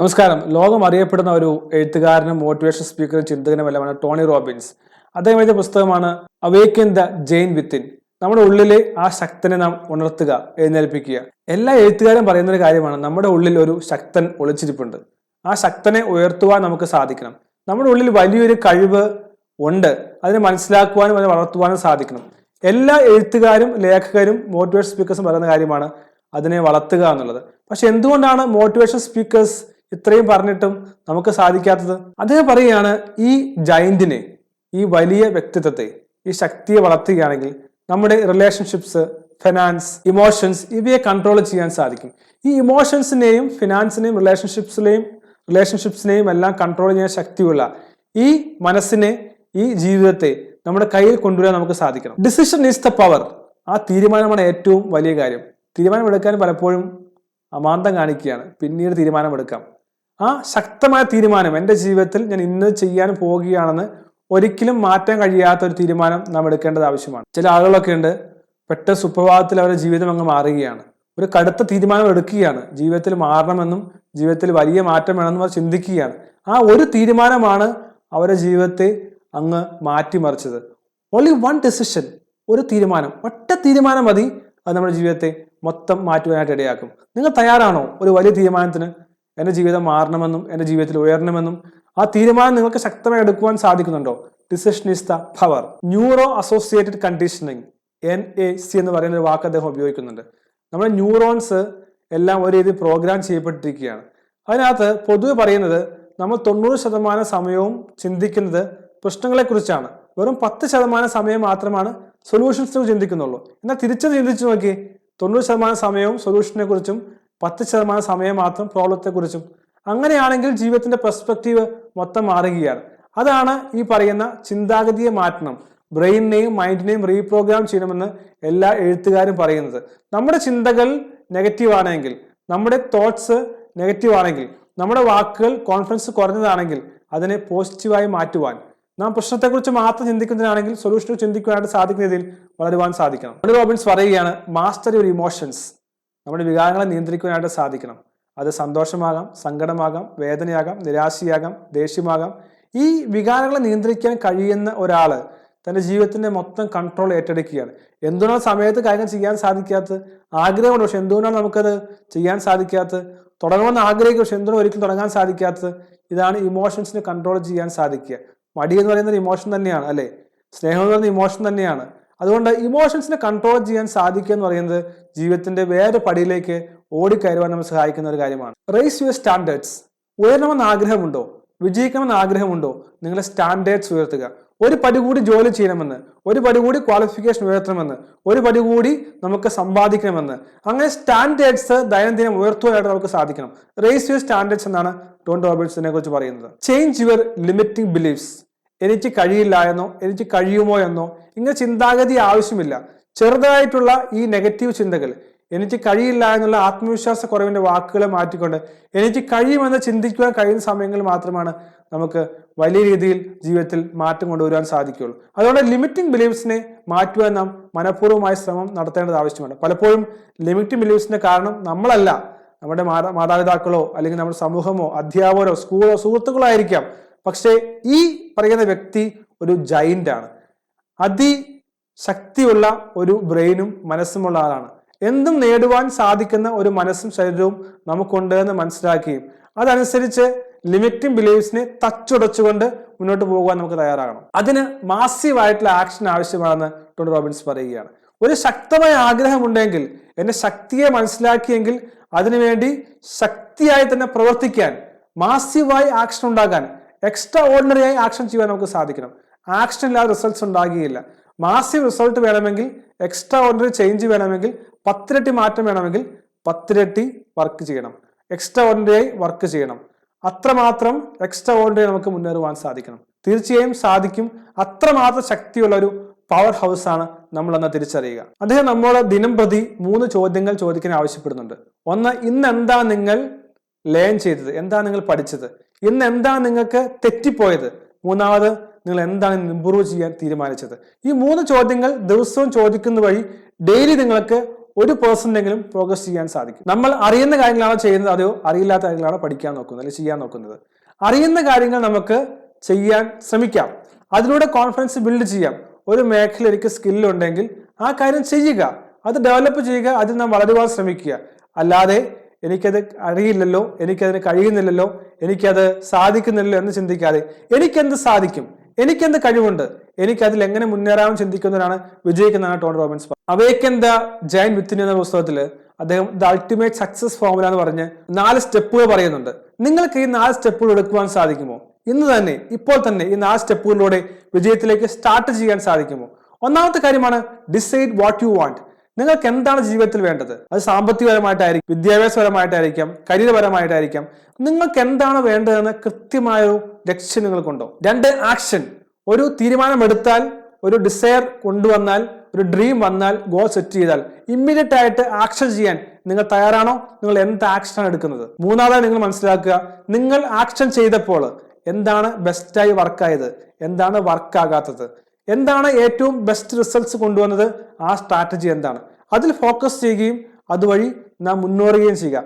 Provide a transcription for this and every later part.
നമസ്കാരം. ലോകം അറിയപ്പെടുന്ന ഒരു എഴുത്തുകാരനും മോട്ടിവേഷൻ സ്പീക്കറും ചിന്തകനുമെല്ലാമാണ് ടോണി റോബിൻസ്. അദ്ദേഹം എഴുതിയ പുസ്തകമാണ് അവേക്കൻ ദ ജെയിൻ വിത്തിൻ നമ്മുടെ ഉള്ളിലെ ആ ശക്തനെ നാം ഉണർത്തുക എഴുന്നേൽപ്പിക്കുക. എല്ലാ എഴുത്തുകാരും പറയുന്ന ഒരു കാര്യമാണ് നമ്മുടെ ഉള്ളിൽ ഒരു ശക്തൻ ഒളിച്ചിരിപ്പുണ്ട്. ആ ശക്തനെ ഉയർത്തുവാൻ നമുക്ക് സാധിക്കണം. നമ്മുടെ ഉള്ളിൽ വലിയൊരു കഴിവ് ഉണ്ട് അതിനെ മനസ്സിലാക്കുവാനും അതിനെ വളർത്തുവാനും സാധിക്കണം. എല്ലാ എഴുത്തുകാരും ലേഖകരും മോട്ടിവേഷൻ സ്പീക്കേഴ്സും പറയുന്ന കാര്യമാണ് അതിനെ വളർത്തുക എന്നുള്ളത്. പക്ഷെ എന്തുകൊണ്ടാണ് മോട്ടിവേഷൻ സ്പീക്കേഴ്സ് ഇത്രയും പറഞ്ഞിട്ടും നമുക്ക് സാധിക്കാത്തത്. അദ്ദേഹം പറയുകയാണ് ഈ ജയന്റിനെ ഈ വലിയ വ്യക്തിത്വത്തെ ഈ ശക്തിയെ വളർത്തുകയാണെങ്കിൽ നമ്മുടെ റിലേഷൻഷിപ്സ് ഫിനാൻസ് ഇമോഷൻസ് ഇവയെ കൺട്രോൾ ചെയ്യാൻ സാധിക്കും. ഈ ഇമോഷൻസിനെയും ഫിനാൻസിനെയും റിലേഷൻഷിപ്സിനെയും റിലേഷൻഷിപ്സിനെയും എല്ലാം കൺട്രോൾ ചെയ്യാൻ ശക്തിയുള്ള ഈ മനസ്സിനെ ഈ ജീവിതത്തെ നമ്മുടെ കയ്യിൽ കൊണ്ടുവരാൻ നമുക്ക് സാധിക്കണം. ഡിസിഷൻ ഈസ് ദ പവർ ആ തീരുമാനമാണ് ഏറ്റവും വലിയ കാര്യം. തീരുമാനമെടുക്കാൻ പലപ്പോഴും അമാന്തം കാണിക്കുകയാണ്. പിന്നീട് തീരുമാനമെടുക്കാം. ആ ശക്തമായ തീരുമാനം എന്റെ ജീവിതത്തിൽ ഞാൻ ഇന്ന് ചെയ്യാൻ പോവുകയാണെന്ന് ഒരിക്കലും മാറ്റാൻ കഴിയാത്ത ഒരു തീരുമാനം നാം എടുക്കേണ്ടത് ആവശ്യമാണ്. ചില ആളുകളൊക്കെ ഉണ്ട് പെട്ട സുപ്രഭാതത്തിൽ അവരുടെ ജീവിതം അങ്ങ് മാറുകയാണ്. ഒരു കടുത്ത തീരുമാനം എടുക്കുകയാണ്. ജീവിതത്തിൽ മാറണമെന്നും ജീവിതത്തിൽ വലിയ മാറ്റം വേണമെന്നും അവർ ചിന്തിക്കുകയാണ്. ആ ഒരു തീരുമാനമാണ് അവരുടെ ജീവിതത്തെ അങ്ങ് മാറ്റിമറിച്ചത്. ഓൺലി വൺ ഡെസിഷൻ ഒരു തീരുമാനം ഒറ്റ തീരുമാനം മതി അത് നമ്മുടെ ജീവിതത്തെ മൊത്തം മാറ്റുവാനായിട്ട് ഇടയാക്കും. നിങ്ങൾ തയ്യാറാണോ ഒരു വലിയ തീരുമാനത്തിന്? എന്റെ ജീവിതം മാറണമെന്നും എന്റെ ജീവിതത്തിൽ ഉയരണമെന്നും ആ തീരുമാനം നിങ്ങൾക്ക് ശക്തമായി എടുക്കുവാൻ സാധിക്കുന്നുണ്ടോ? Decision is the power neuro associated conditioning N A C എന്ന് പറയുന്ന ഒരു വാക്ക് അദ്ദേഹം ഉപയോഗിക്കുന്നുണ്ട്. നമ്മുടെ ന്യൂറോൺസ് എല്ലാം ഒരു രീതിയിൽ പ്രോഗ്രാം ചെയ്യപ്പെട്ടിരിക്കുകയാണ്. അതിനകത്ത് പൊതുവെ പറയുന്നത് നമ്മൾ തൊണ്ണൂറ് ശതമാനം സമയവും ചിന്തിക്കുന്നത് പ്രശ്നങ്ങളെക്കുറിച്ചാണ്. വെറും പത്ത് ശതമാനം സമയം മാത്രമാണ് സൊല്യൂഷൻസ് ചിന്തിക്കുന്നുള്ളൂ. എന്നാൽ തിരിച്ചു ചിന്തിച്ചു നോക്കി തൊണ്ണൂറ് ശതമാനം സമയവും സൊല്യൂഷനെ കുറിച്ചും പത്ത് ശതമാനം സമയം മാത്രം പ്രോബ്ലത്തെക്കുറിച്ചും അങ്ങനെയാണെങ്കിൽ ജീവിതത്തിന്റെ പെർസ്പെക്റ്റീവ് മൊത്തം മാറുകയാണ്. അതാണ് ഈ പറയുന്ന ചിന്താഗതിയെ മാറ്റണം. ബ്രെയിനിനെയും മൈൻഡിനെയും റീപ്രോഗ്രാം ചെയ്യണമെന്ന് എല്ലാ എഴുത്തുകാരും പറയുന്നത്. നമ്മുടെ ചിന്തകൾ നെഗറ്റീവ് ആണെങ്കിൽ നമ്മുടെ തോട്ട്സ് നെഗറ്റീവ് ആണെങ്കിൽ നമ്മുടെ വാക്കുകൾ കോൺഫിഡൻസ് കുറഞ്ഞതാണെങ്കിൽ അതിനെ പോസിറ്റീവായി മാറ്റുവാൻ നാം പ്രശ്നത്തെക്കുറിച്ച് മാത്രം ചിന്തിക്കുന്നതിനാണെങ്കിൽ സൊല്യൂഷൻ ചിന്തിക്കുവാനായിട്ട് സാധിക്കുന്ന രീതിയിൽ വളരുവാൻ സാധിക്കണം. റോബിൻസ് പറയുകയാണ് മാസ്റ്റർ യുവർ ഇമോഷൻസ് നമ്മുടെ വികാരങ്ങളെ നിയന്ത്രിക്കുവാനായിട്ട് സാധിക്കണം. അത് സന്തോഷമാകാം സങ്കടമാകാം വേദനയാകാം നിരാശയാകാം ദേഷ്യമാകാം. ഈ വികാരങ്ങളെ നിയന്ത്രിക്കാൻ കഴിയുന്ന ഒരാൾ തന്റെ ജീവിതത്തിന്റെ മൊത്തം കൺട്രോൾ ഏറ്റെടുക്കുകയാണ്. എന്തുകൊണ്ടാണ് സമയത്ത് കാര്യങ്ങൾ ചെയ്യാൻ സാധിക്കാത്തത്? ആഗ്രഹമുണ്ട് പക്ഷെ എന്തുകൊണ്ടാണ് നമുക്കത് ചെയ്യാൻ സാധിക്കാത്തത്? തുടങ്ങുമെന്ന് ആഗ്രഹിക്കും പക്ഷെ എന്തുകൊണ്ട് ഒരിക്കലും തുടങ്ങാൻ സാധിക്കാത്തത്? ഇതാണ് ഇമോഷൻസിനെ കൺട്രോൾ ചെയ്യാൻ സാധിക്കുക. മടി എന്ന് പറയുന്നത് ഇമോഷൻ തന്നെയാണ് അല്ലേ? സ്നേഹം എന്ന് പറയുന്നത് ഇമോഷൻ തന്നെയാണ്. അതുകൊണ്ട് ഇമോഷൻസിനെ കൺട്രോൾ ചെയ്യാൻ സാധിക്കുക എന്ന് പറയുന്നത് ജീവിതത്തിന്റെ വേറെ പടിയിലേക്ക് ഓടിക്കയറുവാൻ നമ്മൾ സഹായിക്കുന്ന ഒരു കാര്യമാണ്. റേസ് യുവർ സ്റ്റാൻഡേർഡ്സ് ഉയരണമെന്ന് ആഗ്രഹമുണ്ടോ? വിജയിക്കണമെന്ന് ആഗ്രഹമുണ്ടോ? നിങ്ങളുടെ സ്റ്റാൻഡേർഡ്സ് ഉയർത്തുക. ഒരു പടി കൂടി ജോലി ചെയ്യണമെന്ന് ഒരു പടി കൂടി ക്വാളിഫിക്കേഷൻ ഉയർത്തണമെന്ന് ഒരു പടി കൂടി നമുക്ക് സമ്പാദിക്കണമെന്ന്. അങ്ങനെ സ്റ്റാൻഡേർഡ്സ് ദൈനംദിനം ഉയർത്തുവാനായിട്ട് നമുക്ക് സാധിക്കണം. റേസ് യുവർ സ്റ്റാൻഡേർഡ്സ് എന്നാണ് ടോൺ റോബിൻസിനെ കുറിച്ച് പറയുന്നത്. ചേഞ്ച് യുവർ ലിമിറ്റിംഗ് ബിലീഫ്സ് എനിക്ക് കഴിയില്ല എന്നോ എനിക്ക് കഴിയുമോ എന്നോ ഇങ്ങനെ ചിന്താഗതി ആവശ്യമില്ല. ചെറുതായിട്ടുള്ള ഈ നെഗറ്റീവ് ചിന്തകൾ എനിക്ക് കഴിയില്ല എന്നുള്ള ആത്മവിശ്വാസ കുറവിന്റെ വാക്കുകളെ മാറ്റിക്കൊണ്ട് എനിക്ക് കഴിയുമെന്ന് ചിന്തിക്കുവാൻ കഴിയുന്ന സമയങ്ങളിൽ മാത്രമാണ് നമുക്ക് വലിയ രീതിയിൽ ജീവിതത്തിൽ മാറ്റം കൊണ്ടുവരാൻ സാധിക്കുകയുള്ളൂ. അതുകൊണ്ട് ലിമിറ്റിംഗ് ബിലീഫ്സിനെ മാറ്റുവാൻ നാം മനഃപൂർവമായ ശ്രമം നടത്തേണ്ടത് ആവശ്യമാണ്. പലപ്പോഴും ലിമിറ്റിംഗ് ബിലീഫ്സിന്റെ കാരണം നമ്മളല്ല. നമ്മുടെ മാതാ മാതാപിതാക്കളോ അല്ലെങ്കിൽ നമ്മുടെ സമൂഹമോ അധ്യാപകരോ സ്കൂളോ സുഹൃത്തുക്കളോ ആയിരിക്കാം. പക്ഷേ ഈ പറയുന്ന വ്യക്തി ഒരു ജൈന്റ് ആണ്. അതിശക്തിയുള്ള ഒരു ബ്രെയിനും മനസ്സുമുള്ള ആളാണ്. എന്തും നേടുവാൻ സാധിക്കുന്ന ഒരു മനസ്സും ശരീരവും നമുക്കുണ്ട് എന്ന് മനസ്സിലാക്കുകയും അതനുസരിച്ച് ലിമിറ്റിംഗ് ബിലീവ്സിനെ തച്ചുടച്ചുകൊണ്ട് മുന്നോട്ട് പോകാൻ നമുക്ക് തയ്യാറാകണം. അതിന് മാസീവായിട്ടുള്ള ആക്ഷൻ ആവശ്യമാണെന്ന് ടോണി റോബിൻസ് പറയുകയാണ്. ഒരു ശക്തമായ ആഗ്രഹമുണ്ടെങ്കിൽ എന്റെ ശക്തിയെ മനസ്സിലാക്കിയെങ്കിൽ അതിനുവേണ്ടി ശക്തിയായി തന്നെ പ്രവർത്തിക്കാൻ മാസീവായി ആക്ഷൻ ഉണ്ടാകാൻ എക്സ്ട്രാ ഓർഡിനറി ആയി ആക്ഷൻ ചെയ്യാൻ നമുക്ക് സാധിക്കണം. ആക്ഷൻ ഇല്ലാതെ റിസൾട്ട്സ് ഉണ്ടാകുകയില്ല. മാസീവ് റിസൾട്ട് വേണമെങ്കിൽ എക്സ്ട്രാ ഓർഡിനറി ചേഞ്ച് വേണമെങ്കിൽ പത്തിരട്ടി മാറ്റം വേണമെങ്കിൽ പത്തിരട്ടി വർക്ക് ചെയ്യണം. എക്സ്ട്രാ ഓർഡിനറി ആയി വർക്ക് ചെയ്യണം. അത്രമാത്രം എക്സ്ട്രാ ഓർഡിനറി നമുക്ക് മുന്നേറുവാൻ സാധിക്കണം. തീർച്ചയായും സാധിക്കും. അത്രമാത്രം ശക്തിയുള്ള ഒരു പവർ ഹൗസ് ആണ് നമ്മൾ അന്ന് തിരിച്ചറിയുക. അദ്ദേഹം നമ്മളോട് ദിനം പ്രതി മൂന്ന് ചോദ്യങ്ങൾ ചോദിക്കാൻ ആവശ്യപ്പെടുന്നുണ്ട്. ഒന്ന് ഇന്ന് എന്താ നിങ്ങൾ ലേൺ ചെയ്തത്? എന്താണ് നിങ്ങൾ പഠിച്ചത്? ഇന്ന് എന്താണ് നിങ്ങൾക്ക് തെറ്റിപ്പോയത്? മൂന്നാമത് നിങ്ങൾ എന്താണ് ഇമ്പ്രൂവ് ചെയ്യാൻ തീരുമാനിച്ചത്? ഈ മൂന്ന് ചോദ്യങ്ങൾ ദിവസവും ചോദിക്കുന്ന വഴി ഡെയിലി നിങ്ങൾക്ക് ഒരു പേഴ്സന്റെങ്കിലും പ്രോഗ്രസ് ചെയ്യാൻ സാധിക്കും. നമ്മൾ അറിയുന്ന കാര്യങ്ങളാണോ ചെയ്യുന്നത്? അതോ അറിയില്ലാത്ത കാര്യങ്ങളാണോ പഠിക്കാൻ നോക്കുന്നത്? അല്ലെങ്കിൽ ചെയ്യാൻ നോക്കുന്നത്? അറിയുന്ന കാര്യങ്ങൾ നമുക്ക് ചെയ്യാൻ ശ്രമിക്കാം. അതിലൂടെ കോൺഫിഡൻസ് ബിൽഡ് ചെയ്യാം. ഒരു മേഖല എനിക്ക് സ്കില്ലുണ്ടെങ്കിൽ ആ കാര്യം ചെയ്യുക. അത് ഡെവലപ്പ് ചെയ്യുക. അതിൽ നാം വളരുവാൻ ശ്രമിക്കുക. അല്ലാതെ എനിക്കത് അറിയില്ലല്ലോ എനിക്കതിന് കഴിയുന്നില്ലല്ലോ എനിക്കത് സാധിക്കുന്നില്ലല്ലോ എന്ന് ചിന്തിക്കാതെ എനിക്കെന്ത് സാധിക്കും? എനിക്കെന്ത് കഴിവുണ്ട്? എനിക്കതിൽ എങ്ങനെ മുന്നേറാമെന്ന് ചിന്തിക്കുന്നവരാണ് വിജയിക്കുന്നതാണ് Tony Robbins. Awaken the giant within എന്ന പുസ്തകത്തിൽ അദ്ദേഹം ദ അൾട്ടിമേറ്റ് സക്സസ് ഫോർമുല എന്ന് പറഞ്ഞ് നാല് സ്റ്റെപ്പുകൾ പറയുന്നുണ്ട്. നിങ്ങൾക്ക് ഈ നാല് സ്റ്റെപ്പുകൾ എടുക്കുവാൻ സാധിക്കുമോ? ഇന്ന് തന്നെ ഇപ്പോൾ തന്നെ ഈ നാല് സ്റ്റെപ്പുകളിലൂടെ വിജയത്തിലേക്ക് സ്റ്റാർട്ട് ചെയ്യാൻ സാധിക്കുമോ? ഒന്നാമത്തെ കാര്യമാണ് ഡിസൈഡ് വാട്ട് യു വാണ്ട്. നിങ്ങൾക്ക് എന്താണ് ജീവിതത്തിൽ വേണ്ടത്? അത് സാമ്പത്തികപരമായിട്ടായിരിക്കും വിദ്യാഭ്യാസപരമായിട്ടായിരിക്കാം കരിയർപരമായിട്ടായിരിക്കാം. നിങ്ങൾക്ക് എന്താണ് വേണ്ടതെന്ന് കൃത്യമായ ഒരു ലക്ഷ്യം നിങ്ങൾക്കുണ്ടോ? രണ്ട് ആക്ഷൻ. ഒരു തീരുമാനമെടുത്താൽ ഒരു ഡിസയർ കൊണ്ടുവന്നാൽ ഒരു ഡ്രീം വന്നാൽ ഗോൾ സെറ്റ് ചെയ്താൽ ഇമ്മീഡിയറ്റ് ആയിട്ട് ആക്ഷൻ ചെയ്യാൻ നിങ്ങൾ തയ്യാറാണോ? നിങ്ങൾ എന്ത് ആക്ഷനാണ് എടുക്കുന്നത്? മൂന്നാമതായി നിങ്ങൾ മനസ്സിലാക്കുക നിങ്ങൾ ആക്ഷൻ ചെയ്തപ്പോൾ എന്താണ് ബെസ്റ്റായി വർക്കായത് എന്താണ് വർക്കാകാത്തത് എന്താണ് ഏറ്റവും ബെസ്റ്റ് റിസൾട്ട്സ് കൊണ്ടുവന്നത്? ആ സ്ട്രാറ്റജി എന്താണ്? അതിൽ ഫോക്കസ് ചെയ്യുകയും അതുവഴി നാം മുന്നേറുകയും ചെയ്യുക.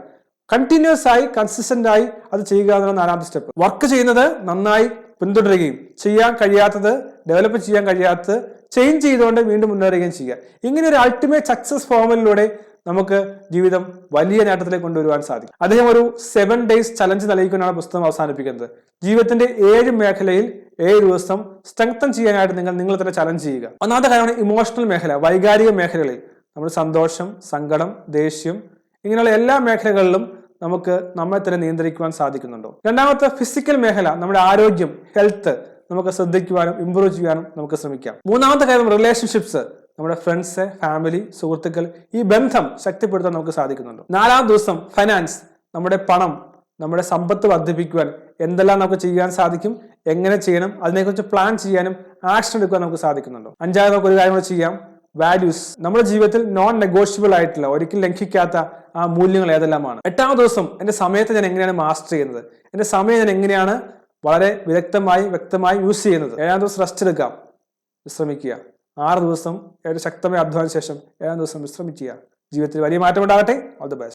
കണ്ടിന്യൂസ് ആയി കൺസിസ്റ്റന്റ് ആയി അത് ചെയ്യുക എന്നുള്ള നാലാമത്തെ സ്റ്റെപ്പ് വർക്ക് ചെയ്യുന്നത് നന്നായി പിന്തുടരുകയും ചെയ്യാൻ കഴിയാത്തത് ഡെവലപ്പ് ചെയ്യാൻ കഴിയാത്തത് ചേഞ്ച് ചെയ്തുകൊണ്ട് വീണ്ടും മുന്നേറുകയും ചെയ്യുക. ഇങ്ങനെ ഒരു അൾട്ടിമേറ്റ് സക്സസ് ഫോമിലൂടെ നമുക്ക് ജീവിതം വലിയ നേട്ടത്തിലേക്ക് കൊണ്ടുവരുവാൻ സാധിക്കും. അദ്ദേഹം ഒരു സെവൻ ഡേയ്സ് ചലഞ്ച് നൽകിക്കൊണ്ടാണ് പുസ്തകം അവസാനിപ്പിക്കുന്നത്. ജീവിതത്തിന്റെ ഏഴ് മേഖലയിൽ ഏഴ് ദിവസം സ്ട്രെങ്തൻ ചെയ്യാനായിട്ട് നിങ്ങൾ നിങ്ങൾ തന്നെ ചലഞ്ച് ചെയ്യുക. ഒന്നാമത്തെ കാര്യമാണ് ഇമോഷണൽ മേഖല വൈകാരിക മേഖലകളിൽ നമ്മൾ സന്തോഷം സങ്കടം ദേഷ്യം ഇങ്ങനെയുള്ള എല്ലാ മേഖലകളിലും നമുക്ക് നമ്മെ തന്നെ നിയന്ത്രിക്കുവാൻ സാധിക്കുന്നുണ്ടോ? രണ്ടാമത്തെ ഫിസിക്കൽ മേഖല നമ്മുടെ ആരോഗ്യം ഹെൽത്ത് നമുക്ക് ശ്രദ്ധിക്കുവാനും ഇമ്പ്രൂവ് ചെയ്യാനും നമുക്ക് ശ്രമിക്കാം. മൂന്നാമത്തെ കാര്യം റിലേഷൻഷിപ്സ് നമ്മുടെ ഫ്രണ്ട്സ് ഫാമിലി സുഹൃത്തുക്കൾ ഈ ബന്ധം ശക്തിപ്പെടുത്താൻ നമുക്ക് സാധിക്കുന്നുണ്ട്. നാലാം ദിവസം ഫൈനാൻസ് നമ്മുടെ പണം നമ്മുടെ സമ്പത്ത് വർദ്ധിപ്പിക്കുവാൻ എന്തെല്ലാം നമുക്ക് ചെയ്യാൻ സാധിക്കും എങ്ങനെ ചെയ്യണം അതിനെക്കുറിച്ച് പ്ലാൻ ചെയ്യാനും ആക്ഷൻ എടുക്കുവാൻ നമുക്ക് സാധിക്കുന്നുണ്ടോ? അഞ്ചാമത് നമുക്ക് ഒരു കാര്യം കൂടെ ചെയ്യാം. വാല്യൂസ് നമ്മുടെ ജീവിതത്തിൽ നോൺ നെഗോഷ്യബിൾ ആയിട്ടുള്ള ഒരിക്കലും ലംഘിക്കാത്ത ആ മൂല്യങ്ങൾ ഏതെല്ലാമാണ്? എട്ടാമത്തെ ദിവസം എന്റെ സമയത്തെ ഞാൻ എങ്ങനെയാണ് മാസ്റ്റർ ചെയ്യുന്നത്? എന്റെ സമയം ഞാൻ എങ്ങനെയാണ് വളരെ വിദഗ്ധമായി വ്യക്തമായി യൂസ് ചെയ്യുന്നത്? ഏഴാം ദിവസം റെസ്റ്റ് എടുക്കാം. വിശ്രമിക്കുക. ആറ് ദിവസം ഏഴ് ശക്തമായ അധ്വാന ശേഷം ഏഴാം ദിവസം വിശ്രമിക്കുക. ജീവിതത്തിൽ വലിയ മാറ്റം ഉണ്ടാകട്ടെ ഓൾ ദി ബെസ്റ്റ്